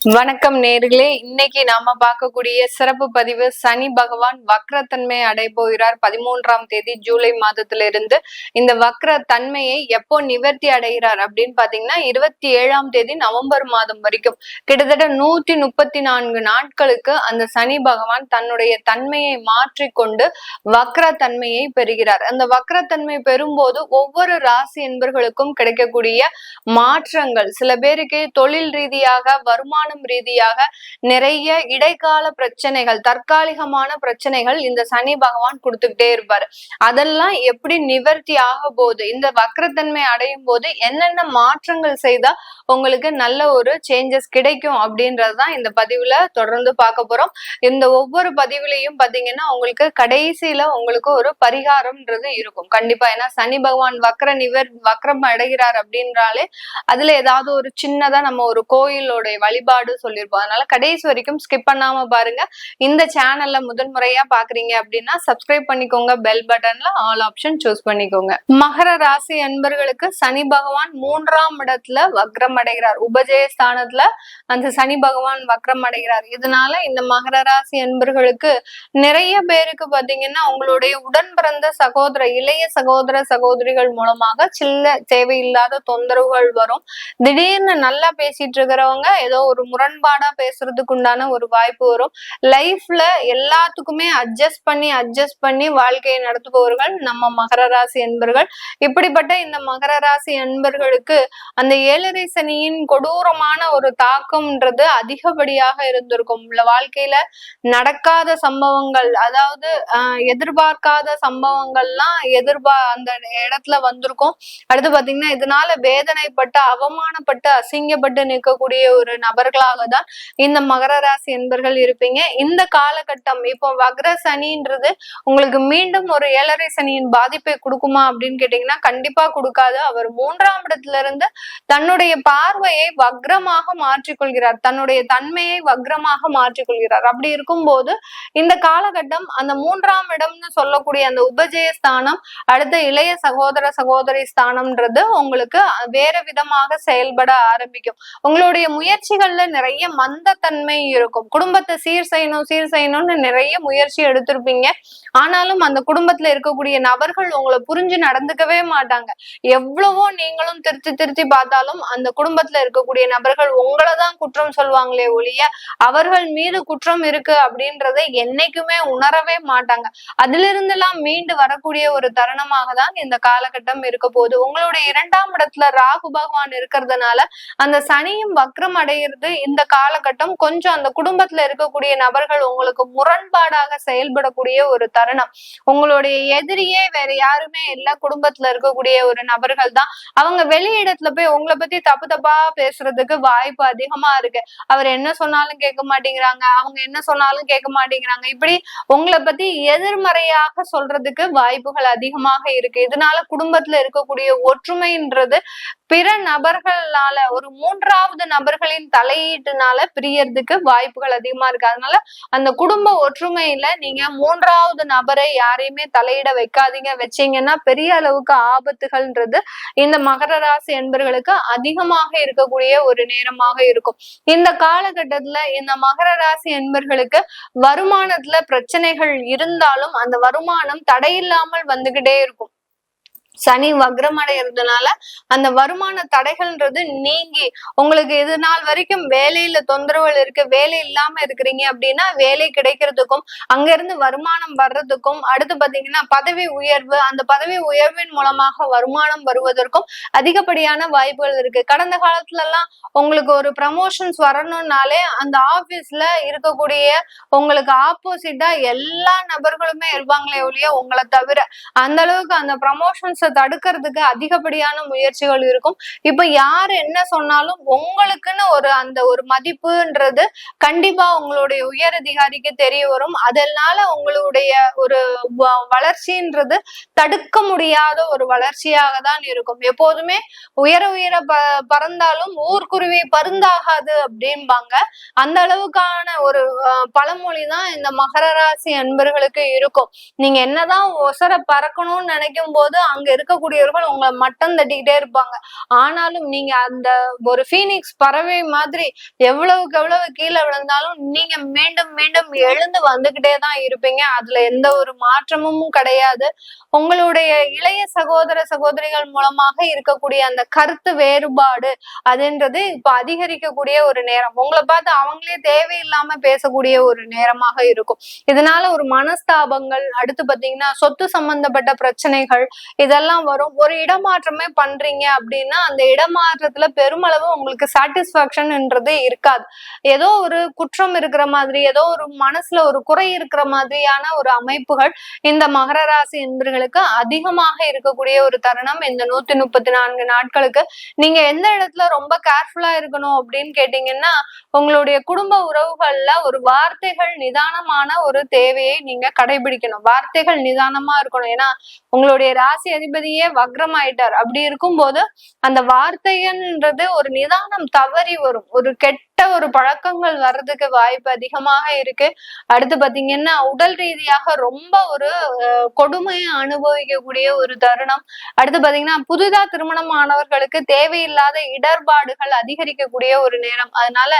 வணக்கம் நேர்களே. இன்னைக்கு நாம பார்க்கக்கூடிய சிறப்பு பதிவு சனி பகவான் வக்ரத்தன்மை அடை போகிறார் பதிமூன்றாம் தேதி ஜூலை மாதத்திலிருந்து. இந்த வக்ர தன்மையை எப்போ நிவர்த்தி அடைகிறார் அப்படின்னு பாத்தீங்கன்னா இருபத்தி ஏழாம் தேதி நவம்பர் மாதம் வரைக்கும். கிட்டத்தட்ட நூத்தி முப்பத்தி நான்கு நாட்களுக்கு அந்த சனி பகவான் தன்னுடைய தன்மையை மாற்றிக்கொண்டு வக்ர தன்மையை பெறுகிறார். அந்த வக்ரத்தன்மை பெறும்போது ஒவ்வொரு ராசி என்பர்களுக்கும் கிடைக்கக்கூடிய மாற்றங்கள். சில பேருக்கு தொழில் ரீதியாக வருமான வருமானம் ரீதியாக நிறைய இடைக்கால பிரச்சனைகள் தற்காலிகமான பிரச்சனைகள் இந்த சனி பகவான் கொடுத்துக்கிட்டே இருப்பாரு. அதெல்லாம் எப்படி நிவர்த்தி ஆக போகுது இந்த வக்ரத்தன்மை அடையும் போது என்னென்ன மாற்றங்கள் செய்தா உங்களுக்கு நல்ல ஒரு சேஞ்சஸ் கிடைக்கும் அப்படின்றதுதான் இந்த பதிவுல தொடர்ந்து பார்க்க போறோம். இந்த ஒவ்வொரு பதிவுலையும் பாத்தீங்கன்னா உங்களுக்கு கடைசியில உங்களுக்கு ஒரு பரிகாரம்ன்றது இருக்கும். கண்டிப்பா ஏன்னா சனி பகவான் வக்ர நிவர் வக்ரம் அடைகிறார் அப்படின்றாலே அதுல ஏதாவது ஒரு சின்னதா நம்ம ஒரு கோயிலோட வழிபாடு சொல்லியிருப்போம் அதனால கடைசி வரைக்கும் ஸ்கிப் பண்ணாம பாருங்க. இந்த சேனல்ல முதல் முறையா பாக்குறீங்க அப்படின்னா சப்ஸ்கிரைப் பண்ணிக்கோங்க. பெல் பட்டன்ல ஆல் ஆப்ஷன் சூஸ் பண்ணிக்கோங்க. மகர ராசி அன்பர்களுக்கு சனி பகவான் மூன்றாம் இடத்துல வக்ரம் அடைகிறார். உபஜய ஸ்தானத்துல அந்த சனி பகவான் வக்ரம் அடைகிறார். இதனால இந்த மகர ராசி அன்பர்களுக்கு நிறைய பேருக்கு பாத்தீங்கன்னா உங்களுடைய உடன் பிறந்த சகோதர இளைய சகோதர சகோதரிகள் மூலமாக சில்ல தேவையில்லாத தொந்தரவுகள் வரும். திடீர்னு நல்லா பேசிட்டு இருக்கிறவங்க ஏதோ ஒரு முரண்பாடா பேசுறதுக்கு உண்டான ஒரு வாய்ப்பு வரும். லைஃப்ல எல்லாத்துக்குமே அட்ஜஸ்ட் பண்ணி அட்ஜஸ்ட் பண்ணி வாழ்க்கையை நடத்துபவர்கள் நம்ம மகர ராசி என்பர்கள். இப்படிப்பட்ட இந்த மகர ராசி என்பர்களுக்கு அந்த ஏழரை சனியின் கொடூரமான ஒரு தாக்கம்ன்றது அதிகப்படியாக இருந்திருக்கும். இல்ல வாழ்க்கையில நடக்காத சம்பவங்கள் அதாவது எதிர்பார்க்காத சம்பவங்கள்லாம் எதிர்பா அந்த இடத்துல வந்திருக்கும். அடுத்து பாத்தீங்கன்னா இதனால வேதனைப்பட்டு அவமானப்பட்டு அசிங்கப்பட்டு நிற்கக்கூடிய ஒரு நபர் நபர்களாக தான் இந்த மகர ராசி என்பர்கள் இருப்பீங்க. இந்த காலகட்டம் இப்போ வக்ர சனின்றது உங்களுக்கு மீண்டும் ஒரு ஏழரை சனியின் பாதிப்பை கொடுக்குமா அப்படின்னு கேட்டீங்கன்னா கண்டிப்பா கொடுக்காது. அவர் மூன்றாம் இடத்துல இருந்து தன்னுடைய பார்வையை வக்ரமாக மாற்றிக்கொள்கிறார். தன்னுடைய தன்மையை வக்ரமாக மாற்றிக்கொள்கிறார். அப்படி இருக்கும்போது இந்த காலகட்டம் அந்த மூன்றாம் இடம்னு சொல்லக்கூடிய அந்த உபஜய ஸ்தானம் அடுத்த இளைய சகோதர சகோதரி ஸ்தானம்ன்றது உங்களுக்கு வேற விதமாக செயல்பட ஆரம்பிக்கும். உங்களுடைய முயற்சிகள் முயற்சிகள்ல நிறைய மந்தத்தன்மை இருக்கும். குடும்பத்தை சீர் செய்யணும் சீர் செய்யணும்னு நிறைய முயற்சி எடுத்திருப்பீங்க. ஆனாலும் அந்த குடும்பத்துல இருக்கக்கூடிய நபர்கள் உங்களை புரிஞ்சு நடந்துக்கவே மாட்டாங்க. எவ்வளவோ நீங்களும் திருத்தி திருத்தி பார்த்தாலும் அந்த குடும்பத்துல இருக்கக்கூடிய நபர்கள் உங்களை தான் குற்றம் சொல்லுவாங்களே ஒழிய அவர்கள் மீது குற்றம் இருக்கு அப்படின்றத என்னைக்குமே உணரவே மாட்டாங்க. அதுல இருந்தெல்லாம் மீண்டு வரக்கூடிய ஒரு தருணமாக தான் இந்த காலகட்டம் இருக்க போகுது. உங்களுடைய இரண்டாம் இடத்துல ராகு பகவான் இருக்கிறதுனால அந்த சனியும் வக்ரம் அடைகிறது இந்த காலகட்டம் கொஞ்சம் அந்த குடும்பத்துல இருக்கக்கூடிய நபர்கள் உங்களுக்கு முரண்பாடாக செயல்படக்கூடிய ஒரு தருணம். உங்களுடைய எதிரியே வேற யாருமே இல்ல. குடும்பத்துல இருக்கக்கூடிய ஒரு நபர்கள் தான். அவங்க வெளியிடத்துல போய் உங்களை பத்தி தப்பு தப்பா பேசுறதுக்கு வாய்ப்பு அதிகமா இருக்கு. அவர் என்ன சொன்னாலும் கேட்க மாட்டேங்கிறாங்க. அவங்க என்ன சொன்னாலும் கேட்க மாட்டேங்கிறாங்க. இப்படி உங்களை பத்தி எதிர்மறையாக சொல்றதுக்கு வாய்ப்புகள் அதிகமாக இருக்கு. இதனால குடும்பத்துல இருக்கக்கூடிய ஒற்றுமைன்றது பிற நபர்களால ஒரு மூன்றாவது நபர்களின் தலையீட்டுனால பிரியறதுக்கு வாய்ப்புகள் அதிகமா இருக்கு. அதனால அந்த குடும்ப ஒற்றுமையில நீங்க மூன்றாவது நபரை யாரையுமே தலையிட வைக்காதீங்க. வச்சீங்கன்னா பெரிய அளவுக்கு ஆபத்துகள்ன்றது இந்த மகர ராசி என்பர்களுக்கு அதிகமாக இருக்கக்கூடிய ஒரு நேரமாக இருக்கும். இந்த காலகட்டத்துல இந்த மகர ராசி என்பர்களுக்கு வருமானத்துல பிரச்சனைகள் இருந்தாலும் அந்த வருமானம் தடையில்லாமல் வந்துகிட்டே இருக்கும். சனி வக்ரம் அடைகிறதுனால அந்த வருமான தடைகள்ன்றது நீங்கி உங்களுக்கு இது நாள் வரைக்கும் வேலையில தொந்தரவுகள் இருக்கு வேலை இல்லாம இருக்கிறீங்க அப்படின்னா வேலை கிடைக்கிறதுக்கும் அங்க இருந்து வருமானம் வர்றதுக்கும் அடுத்து பாத்தீங்கன்னா பதவி உயர்வு அந்த பதவி உயர்வின் மூலமாக வருமானம் வருவதற்கும் அதிகப்படியான வாய்ப்புகள் இருக்கு. கடந்த காலத்துல எல்லாம் உங்களுக்கு ஒரு ப்ரமோஷன்ஸ் வரணும்னாலே அந்த ஆபீஸ்ல இருக்கக்கூடிய உங்களுக்கு ஆப்போசிட்டா எல்லா நபர்களுமே இருப்பாங்களே ஒழிய உங்களை தவிர அந்த அளவுக்கு அந்த ப்ரமோஷன்ஸ் தடுக்கிறதுக்கு அதிகப்படியான முயற்சிகள் இருக்கும். இப்ப யார் என்ன சொன்னாலும் உங்களுக்குன்னு ஒரு அந்த ஒரு மதிப்புன்றது கண்டிப்பா உங்களுடைய உயர் அதிகாரிக்கு தெரிய வரும். அதனால உங்களுடைய ஒரு வளர்ச்சின்றது தடுக்க முடியாத ஒரு வளர்ச்சியாக தான் இருக்கும். எப்போதுமே உயர உயர ப பறந்தாலும் ஊர்க்குருவி பருந்தாகாது அப்படிம்பாங்க. அந்த அளவுக்கான ஒரு பழமொழி தான் இந்த மகர ராசி அன்பர்களுக்கு இருக்கும். நீங்க என்னதான் ஒசர பறக்கணும்னு நினைக்கும் போது அங்க இருக்கக்கூடியவர்கள் உங்களை மட்டம் தட்டிக்கிட்டே இருப்பாங்க. ஆனாலும் நீங்க அந்த ஒரு ஃபீனிக்ஸ் பறவை மாதிரி எவ்வளவுக்கு எவ்வளவு கீழே விழுந்தாலும் நீங்க மீண்டும் மீண்டும் எழுந்து வந்துகிட்டே தான் இருப்பீங்க. அதுல எந்த ஒரு மாற்றமும் கிடையாது. உங்களுடைய இளைய சகோதர சகோதரிகள் மூலமாக இருக்கக்கூடிய அந்த கருத்து வேறுபாடு அதுன்றது இப்ப அதிகரிக்கக்கூடிய ஒரு நேரம். உங்களை பார்த்து அவங்களே தேவையில்லாம பேசக்கூடிய ஒரு நேரமாக இருக்கும். இதனால ஒரு மனஸ்தாபங்கள் அடுத்து பாத்தீங்கன்னா சொத்து சம்பந்தப்பட்ட பிரச்சனைகள் இதெல்லாம் வரும். ஒரு இடமாற்றமே பண்றீங்க அப்படின்னா அந்த இடமாற்றத்துல பெருமளவு உங்களுக்கு சாட்டிஸ்பாக்சன்ன்றது இருக்காது. ஏதோ ஒரு குற்றம் இருக்கிற மாதிரி ஏதோ ஒரு மனசுல ஒரு குறை இருக்கிற மாதிரியான ஒரு அமைப்புகள் இந்த மகர ராசி என்பர்களுக்கு அதிகமாக இருக்கக்கூடிய ஒரு தருணம் இந்த நூத்தி முப்பத்தி நான்கு நாட்களுக்கு. நீங்க எந்த இடத்துல ரொம்ப கேர்ஃபுல்லா இருக்கணும் அப்படின்னு கேட்டீங்கன்னா உங்களுடைய குடும்ப உறவுகள்ல ஒரு வார்த்தைகள் நிதானமான ஒரு தேவையை நீங்க கடைபிடிக்கணும். வார்த்தைகள் நிதானமா இருக்கணும். ஏன்னா உங்களுடைய ராசி அதிபதியே ஜனாதிபதியே வக்ரமாயிட்டார். அப்படி இருக்கும்போது அந்த வார்த்தைன்றது ஒரு நிதானம் தவறி வரும். ஒரு கெட் ஒரு பழக்கங்கள் வர்றதுக்கு வாய்ப்பு அதிகமாக இருக்கு. அடுத்து பாத்தீங்கன்னா உடல் ரீதியாக ரொம்ப ஒரு கொடுமையை அனுபவிக்கக்கூடிய ஒரு தருணம். அடுத்து பாத்தீங்கன்னா புதிதா திருமணம் ஆனவர்களுக்கு தேவையில்லாத இடர்பாடுகள் அதிகரிக்கக்கூடிய ஒரு நேரம். அதனால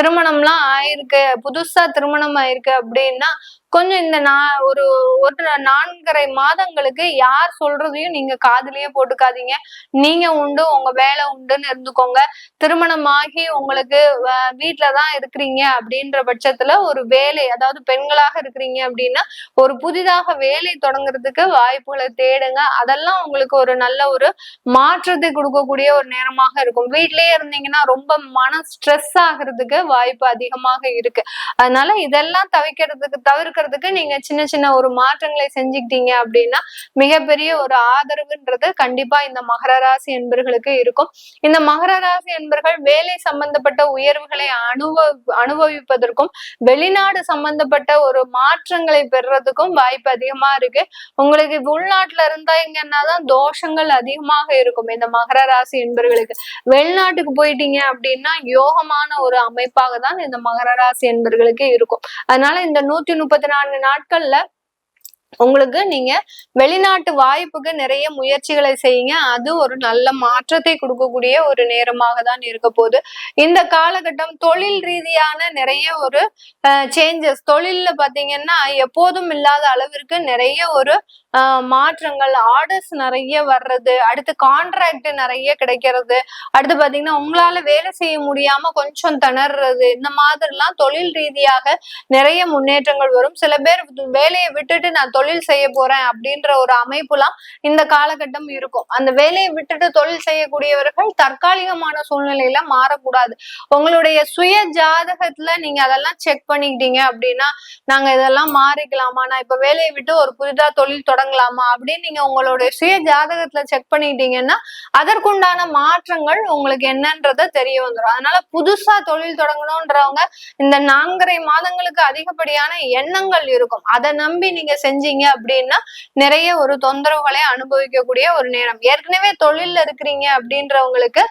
திருமணம்லாம் ஆயிருக்கு. புதுசா திருமணம் ஆயிருக்கு அப்படின்னா கொஞ்சம் இந்த நா ஒரு ஒரு நான்கரை மாதங்களுக்கு யார் சொல்றதையும் நீங்க காதுலயே போட்டுக்காதீங்க. நீங்க உண்டு உங்க வேலை உண்டுன்னு இருந்துக்கோங்க. திருமணம் ஆகி உங்களுக்கு வீட்டுலதான் இருக்கிறீங்க அப்படின்ற பட்சத்துல ஒரு வேலை அதாவது பெண்களாக இருக்கிறீங்க அப்படின்னா ஒரு புதிதாக வேலை தொடங்குறதுக்கு வாய்ப்புகளை தேடுங்க. அதெல்லாம் உங்களுக்கு ஒரு நல்ல ஒரு மாற்றத்தை கொடுக்கக்கூடிய ஒரு நேரமாக இருக்கும். வீட்லயே இருந்தீங்கன்னா ரொம்ப மன ஸ்ட்ரெஸ் ஆகுறதுக்கு வாய்ப்பு அதிகமாக இருக்கு. அதனால இதெல்லாம் தவிர்க்கிறதுக்கு தவிர்க்கிறதுக்கு நீங்க சின்ன சின்ன ஒரு மாற்றங்களை செஞ்சுக்கிட்டீங்க அப்படின்னா மிகப்பெரிய ஒரு ஆதரவுன்றது கண்டிப்பா இந்த மகர ராசி என்பர்களுக்கு இருக்கும். இந்த மகர ராசி என்பர்கள் வேலை சம்பந்தப்பட்ட உயர்வு உயர்வுகளை அனுபவ அனுபவிப்பதற்கும் வெளிநாடு சம்பந்தப்பட்ட ஒரு மாற்றங்களை பெறுறதுக்கும் வாய்ப்பு அதிகமா இருக்கு. உங்களுக்கு உள்நாட்டுல இருந்தா இங்கன்னாதான் தோஷங்கள் அதிகமாக இருக்கும். இந்த மகர ராசி என்பர்களுக்கு. வெளிநாட்டுக்கு போயிட்டீங்க அப்படின்னா யோகமான ஒரு அமைப்பாக தான் இந்த மகர ராசி என்பர்களுக்கு இருக்கும். அதனால இந்த நூத்தி முப்பத்தி நான்கு நாட்கள்ல உங்களுக்கு நீங்க வெளிநாட்டு வாய்ப்புக்கு நிறைய முயற்சிகளை செய்யுங்க. அது ஒரு நல்ல மாற்றத்தை கொடுக்கக்கூடிய ஒரு நேரமாக தான் இருக்க போகுது. இந்த காலகட்டம் தொழில் ரீதியான நிறைய ஒரு சேஞ்சஸ் தொழில்ல பாத்தீங்கன்னா எப்போதும் இல்லாத அளவிற்கு நிறைய ஒரு மாற்றங்கள் ஆர்டர்ஸ் நிறைய வர்றது அடுத்து கான்ட்ராக்ட் நிறைய கிடைக்கிறது அடுத்து பாத்தீங்கன்னா உங்களால வேலை செய்ய முடியாம கொஞ்சம் திணறது இந்த மாதிரிலாம் தொழில் ரீதியாக நிறைய முன்னேற்றங்கள் வரும். சில பேர் வேலையை விட்டுட்டு நான் தொழில் செய்ய போறேன் அப்படின்ற ஒரு அமைப்புலாம் இந்த காலகட்டம் இருக்கும். அந்த வேலையை விட்டுட்டு தொழில் செய்யக்கூடியவர்கள் தற்காலிகமான சூழ்நிலையில மாறக்கூடாது. உங்களுடைய சுய ஜாதகத்துல நீங்க அதெல்லாம் செக் பண்ணிக்கிட்டீங்க அப்படின்னா நாங்க இதெல்லாம் மாறிக்கலாமா. நான் இப்ப வேலையை விட்டு ஒரு புதிதா தொழில் தொடங்கலாமா அப்படின்னு நீங்க உங்களுடைய சுய ஜாதகத்துல செக் பண்ணிக்கிட்டீங்கன்னா அதற்குண்டான மாற்றங்கள் உங்களுக்கு என்னன்றத தெரிய வந்துடும் அதனால புதுசா தொழில் தொடங்கணும்ன்றவங்க இந்த நான்கரை மாதங்களுக்கு அதிகப்படியான எண்ணங்கள் இருக்கும். அதை நம்பி நீங்க செஞ்சு இருந்தீங்க அப்படின்னா நிறைய ஒரு தொந்தரவுகளை அனுபவிக்கக்கூடிய ஒரு நேரம். ஏற்கனவே தொழில்ல இருக்கிறீங்க அப்படின்றவங்களுக்கு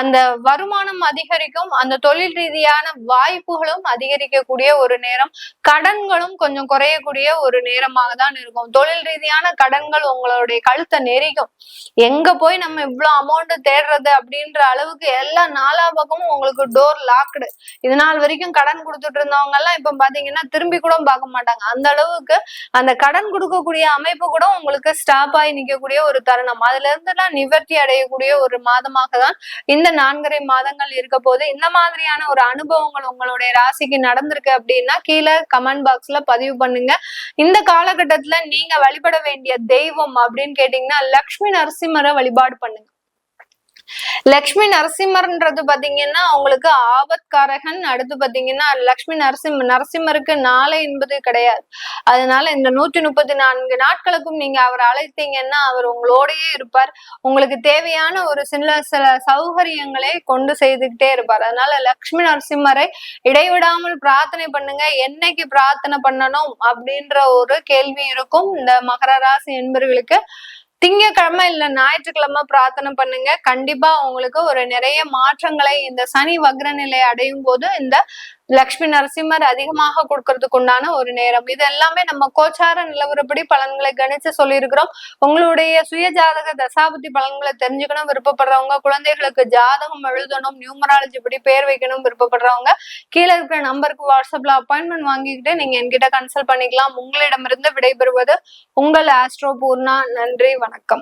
அந்த வருமானம் அதிகரிக்கும் அந்த தொழில் ரீதியான வாய்ப்புகளும் அதிகரிக்கக்கூடிய ஒரு நேரம். கடன்களும் கொஞ்சம் குறையக்கூடிய ஒரு நேரமாக தான் இருக்கும். தொழில் ரீதியான கடன்கள் உங்களுடைய கழுத்தை நெரிக்கும். எங்க போய் நம்ம இவ்வளவு அமௌண்ட் தேடுறது அப்படின்ற அளவுக்கு எல்லா நாலா பக்கமும் உங்களுக்கு டோர் லாக்டு இது நாள் வரைக்கும் கடன் கொடுத்துட்டு இருந்தவங்க எல்லாம் இப்ப பாத்தீங்கன்னா திரும்பி கூட பார்க்க மாட்டாங்க. அந்த அளவுக்கு அந்த கடன் கொடுக்கக்கூடிய அமைப்பு கூட உங்களுக்கு ஸ்டாப் ஆகி நிற்கக்கூடிய ஒரு தருணம். அதுல இருந்து எல்லாம் நிவர்த்தி அடையக்கூடிய ஒரு மாதமாக தான் இந்த நான்கரை மாதங்கள் இருக்க போது இந்த மாதிரியான ஒரு அனுபவங்கள் உங்களுடைய ராசிக்கு நடந்திருக்கு அப்படின்னா கீழே கமெண்ட் பாக்ஸ்ல பதிவு பண்ணுங்க. இந்த காலகட்டத்துல நீங்க வழிபட வேண்டிய தெய்வம் அப்படின்னு கேட்டீங்கன்னா லக்ஷ்மி நரசிம்மரை வழிபாடு பண்ணுங்க. லக்ஷ்மி நரசிம்மர்ன்றது பாத்தீங்கன்னா உங்களுக்கு ஆபத்காரகன். அடுத்து பாத்தீங்கன்னா லக்ஷ்மி நரசிம்ம நரசிம்மருக்கு நாளை என்பது கிடையாது. அதனால இந்த நூற்றி முப்பத்தி நான்கு நாட்களுக்கும் நீங்க அவர் அழைத்தீங்கன்னா அவர் உங்களோடயே இருப்பார். உங்களுக்கு தேவையான ஒரு சில சில சௌகரியங்களை கொண்டு செய்துக்கிட்டே இருப்பார். அதனால லக்ஷ்மி நரசிம்மரை இடைவிடாமல் பிரார்த்தனை பண்ணுங்க. என்னைக்கு பிரார்த்தனை பண்ணணும் அப்படின்ற ஒரு கேள்வி இருக்கும். இந்த மகர ராசி என்பவர்களுக்கு திங்கக்கிழமை இல்ல ஞாயிற்றுக்கிழமை பிரார்த்தனை பண்ணுங்க. கண்டிப்பா உங்களுக்கு ஒரு நிறைய மாற்றங்களை இந்த சனி வக்ர நிலை அடையும் போது இந்த லக்ஷ்மி நரசிம்மர் அதிகமாக கொடுக்கறதுக்கு உண்டான ஒரு நேரம். இது எல்லாமே நம்ம கோச்சார நிலவரப்படி பலன்களை கணிச்சு சொல்லியிருக்கிறோம். உங்களுடைய சுய ஜாதக தசாபதி பலன்களை தெரிஞ்சுக்கணும் விருப்பப்படுறவங்க குழந்தைகளுக்கு ஜாதகம் எழுதணும் நியூமராலஜி படி பேர் வைக்கணும் விருப்பப்படுறவங்க கீழே இருக்கிற நம்பருக்கு வாட்ஸ்அப்ல அப்பாயின்மெண்ட் வாங்கிக்கிட்டு நீங்க என்கிட்ட கன்சல்ட் பண்ணிக்கலாம். உங்களிடமிருந்து விடைபெறுவது உங்கள் ஆஸ்ட்ரோ பூர்ணா. நன்றி வணக்கம்.